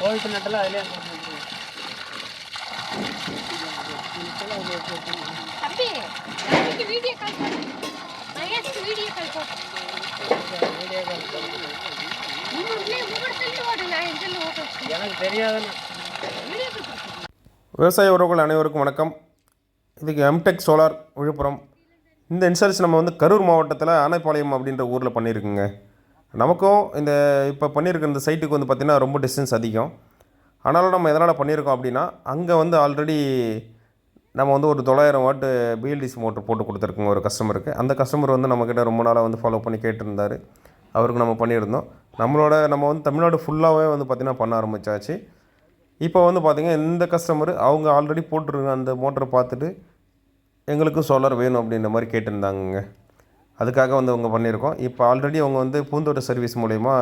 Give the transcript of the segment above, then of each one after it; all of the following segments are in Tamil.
போல்ட் நட்டெல்லாம் அதிலே தம்பி video call video call video call எனக்கு விவசாய உறவுகள் அனைவருக்கும் வணக்கம். இதுக்கு எம்டெக் சோலார் விழுப்புரம். இந்த இன்சூரன்ஸ் நம்ம வந்து கரூர் மாவட்டத்தில் ஆனைப்பாளையம் அப்படின்ற ஊரில் பண்ணியிருக்குங்க. நமக்கும் இந்த இப்போ பண்ணியிருக்க இந்த சைட்டுக்கு வந்து பார்த்திங்கன்னா ரொம்ப டிஸ்டன்ஸ் அதிகம். ஆனாலும் நம்ம எதனால் பண்ணியிருக்கோம் அப்படின்னா அங்கே வந்து ஆல்ரெடி நம்ம வந்து ஒரு தொள்ளாயிரம் வாட்டு பிஎல்டிசி மோட்டர் போட்டு கொடுத்துருக்குங்க ஒரு கஸ்டமருக்கு அந்த கஸ்டமர் வந்து நம்மக்கிட்ட ரொம்ப நாளாக வந்து ஃபாலோ பண்ணி கேட்டிருந்தார். அவருக்கு நம்ம பண்ணியிருந்தோம். நம்மளோட நம்ம வந்து தமிழ்நாடு ஃபுல்லாகவே வந்து பார்த்திங்கன்னா பண்ண ஆரம்பிச்சாச்சு. இப்போ வந்து பார்த்திங்கன்னா இந்த கஸ்டமர் அவங்க ஆல்ரெடி போட்டிருக்க அந்த மோட்டரை பார்த்துட்டு எங்களுக்கும் சோலார் வேணும் அப்படின்ற மாதிரி கேட்டிருந்தாங்கங்க. அதுக்காக வந்து அவங்க பண்ணியிருக்கோம். இப்போ ஆல்ரெடி அவங்க வந்து பூந்தோட்ட சர்வீஸ் மூலயமா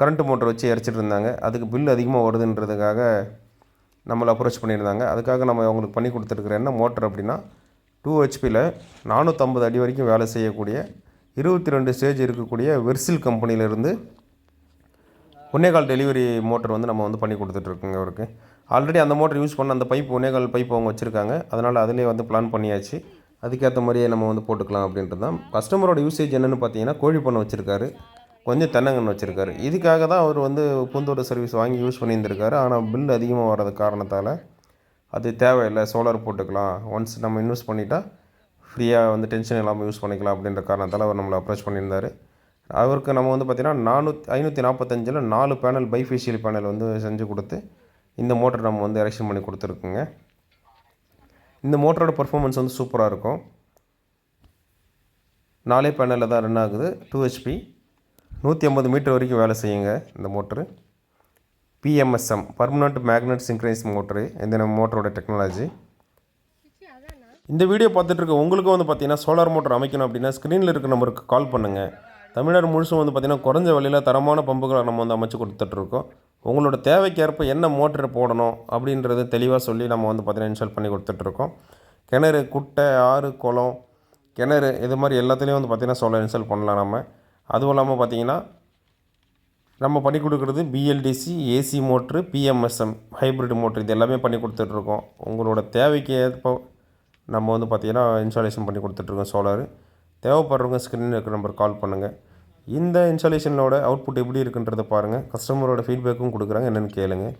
கரண்ட் மோட்டர் வச்சு இறச்சிட்டு இருந்தாங்க. அதுக்கு பில் அதிகமாக வருதுன்றதுக்காக நம்மளை அப்ரோச் பண்ணியிருந்தாங்க. அதுக்காக நம்ம அவங்களுக்கு பண்ணி கொடுத்துருக்குற என்ன மோட்டர் அப்படின்னா டூ ஹெச்பியில் நானூற்றம்பது அடி வரைக்கும் வேலை செய்யக்கூடிய இருபத்தி ரெண்டு ஸ்டேஜ் இருக்கக்கூடிய வெர்சில் கம்பெனியிலேருந்து ஒன்னேகால் டெலிவரி மோட்டர் வந்து நம்ம வந்து பண்ணி கொடுத்துட்ருக்கோங்க அவருக்கு. ஆல்ரெடி அந்த மோட்டர் யூஸ் பண்ண அந்த பைப் ஒன்னேகால் பைப் அவங்க வச்சுருக்காங்க. அதனால் அதிலே வந்து பிளான் பண்ணியாச்சு. அதுக்கேற்ற மாதிரியே நம்ம வந்து போட்டுக்கலாம் அப்படின்றது தான். கஸ்டமரோட யூசேஜ் என்னென்னு பார்த்தீங்கன்னா கோழி பண்ணை வச்சுருக்காரு. கொஞ்சம் தென்னங்கன்று வச்சுருக்காரு. இதுக்காக தான் அவர் வந்து பூந்தோட்ட சர்வீஸ் வாங்கி யூஸ் பண்ணியிருந்திருக்காரு. ஆனால் பில் அதிகமாக வர்றது காரணத்தால் அது தேவையில்லை. சோலார் போட்டுக்கலாம். ஒன்ஸ் நம்ம இன்வெஸ்ட் பண்ணிட்டா ஃப்ரீயாக வந்து டென்ஷன் இல்லாமல் யூஸ் பண்ணிக்கலாம் அப்படின்ற காரணத்தால் அவர் நம்மளை அப்ரோச் பண்ணியிருந்தார். அவருக்கு நம்ம வந்து பார்த்திங்கன்னா நானூற்றி ஐநூற்றி நாற்பத்தஞ்சில் நாலு பேனல் பைஃபேஷியல் பேனல் வந்து செஞ்சு கொடுத்து இந்த மோட்டர் நம்ம வந்து எரெக்ஷன் பண்ணி கொடுத்துருக்குங்க. இந்த மோட்டரோட பர்ஃபார்மன்ஸ் வந்து சூப்பராக இருக்கும். நாலே பேனலில் தான் ரன் ஆகுது. டூ ஹெச்பி நூற்றி ஐம்பது மீட்டர் வரைக்கும் வேலை செய்யுங்க இந்த motor PMSM permanent magnet synchronous motor இந்த மோட்டரோட டெக்னாலஜி இந்த வீடியோ பார்த்துட்ருக்க உங்களுக்கு உங்களுக்கும் வந்து பார்த்தீங்கன்னா சோலார் மோட்டர் அமைக்கணும் அப்படின்னா ஸ்க்ரீனில் இருக்க நம்பருக்கு கால் பண்ணுங்கள் தமிழ்நாடு முழுசும் வந்து பார்த்திங்கன்னா குறைஞ்ச விலையில் தரமான பம்புகளை நம்ம வந்து அமைச்சு கொடுத்துட்ருக்கோம். உங்களோட தேவைக்கேற்ப என்ன மோட்டர் போடணும் அப்படின்றது தெளிவாக சொல்லி நம்ம வந்து பார்த்திங்கன்னா இன்ஸ்டால் பண்ணி கொடுத்துட்ருக்கோம். கிணறு குட்டை ஆறு குளம் கிணறு இது மாதிரி எல்லாத்துலேயும் வந்து பார்த்திங்கன்னா சோலார் இன்ஸ்டால் பண்ணலாம் நம்ம. அதுவும் இல்லாமல் பார்த்திங்கன்னா நம்ம பண்ணி கொடுக்குறது BLDC AC motor PMSM hybrid motor இது எல்லாமே பண்ணி கொடுத்துட்ருக்கோம். உங்களோட தேவைக்கு ஏற்ப நம்ம வந்து பார்த்திங்கன்னா இன்ஸ்டாலேஷன் பண்ணி கொடுத்துட்ருக்கோம் சோலார் தேவைப்படுறவங்க ஸ்க்ரீனில் இருக்கிற நம்பர் கால் பண்ணுங்கள் இந்த இன்ஸ்டாலேஷனோட அவுட்புட் எப்படி இருக்குன்றதை பாருங்கள் கஸ்டமரோட ஃபீட்பேக்கும் கொடுக்குறாங்க. என்னென்னு கேளுங்கள்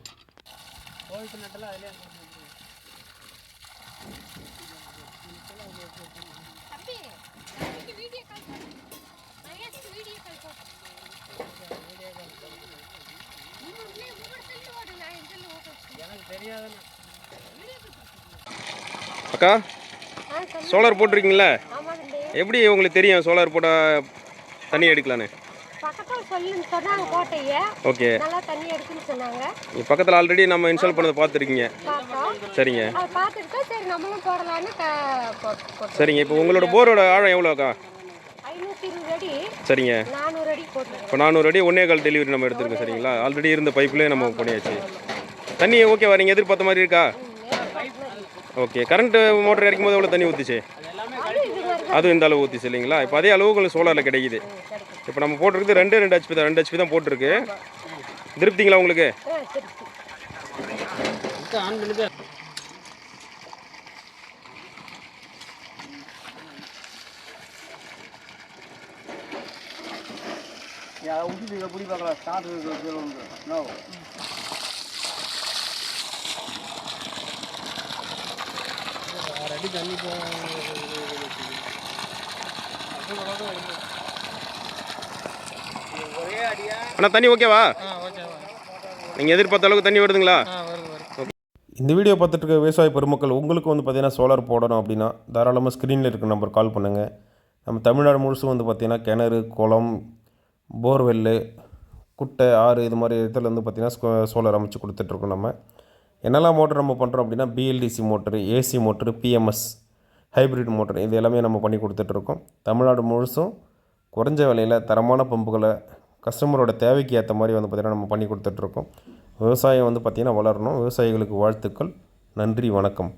அக்கா சோலார் போட்டிருக்கீங்களா எப்படி உங்களுக்கு தெரியும்? சோலார் போட்டால் தண்ணி எடுக்கலான்னு? பக்கத்தில் சொல்லுன்னு சொன்னாங்க கோட்டையை. ஓகே. நல்லா தண்ணி எடுக்குன்னு சொன்னாங்க. பக்கத்தில் ஆல்ரெடி நம்ம இன்ஸ்டால் பண்ணதை பார்த்துருக்கீங்க. சரிங்க. சரி நம்மளும் போடலான்னு சரிங்க. இப்போ உங்களோட போரோட ஆழம் எவ்வளோக்கா சரிங்க. இப்போ நானூறு அடி ஒன்னே கால் டெலிவரி நம்ம எடுத்துருக்கோம் சரிங்களா? ஆல்ரெடி இருந்த பைப்லேயே நம்ம பண்ணியாச்சு. தண்ணி ஓகேவா நீங்கள் எதிர்பார்த்த மாதிரி இருக்கா? ஓகே கரண்ட் மோட்டர் இறக்கும் போது எவ்வளோ தண்ணி ஊற்றுச்சு அதுவும் இந்த அளவு ஊற்றி இல்லைங்களா இப்போ அதே அளவு சோலாரில் கிடைக்குது. இப்போ நம்ம போட்டிருக்குது ரெண்டு ரெண்டு ஹெச்பி தான். ரெண்டு ஹெச்பி தான் போட்டிருக்கு. திருப்திங்களா உங்களுக்கு? புடி பார்க்கலாம் ஸ்டார்ட் அடி தண்ணி போ அண்ணா தண்ணி ஓகேவா ஓகே நீங்கள் எதிர்பார்த்த அளவுக்கு தண்ணி வருதுங்களா? இந்த வீடியோ பார்த்துட்டு இருக்க விவசாய பெருமக்கள் உங்களுக்கு வந்து பார்த்தீங்கன்னா சோலார் போடணும் அப்படின்னா தாராளமாக ஸ்க்ரீனில் இருக்க நம்பர் கால் பண்ணுங்கள் நம்ம தமிழ்நாடு முழுசும் வந்து பார்த்திங்கன்னா கிணறு குளம் போர்வெல்லு குட்டை ஆறு இது மாதிரி இடத்துல வந்து பார்த்திங்கன்னா சோலார் அமைச்சு கொடுத்துட்ருக்கோம் நம்ம. என்னெல்லாம் மோட்டர் நம்ம பண்ணுறோம் அப்படின்னா BLDC motor AC motor PMS hybrid motor இது எல்லாமே நம்ம பண்ணி கொடுத்துட்ருக்கோம். தமிழ்நாடு முழுசும் குறைஞ்ச விலையில் தரமான பம்புகளை கஸ்டமரோட தேவைக்கு ஏற்ற மாதிரி வந்து பார்த்திங்கன்னா நம்ம பண்ணி கொடுத்துட்ருக்கோம். விவசாயம் வந்து பார்த்திங்கன்னா வளரணும். விவசாயிகளுக்கு வாழ்த்துக்கள். நன்றி வணக்கம்.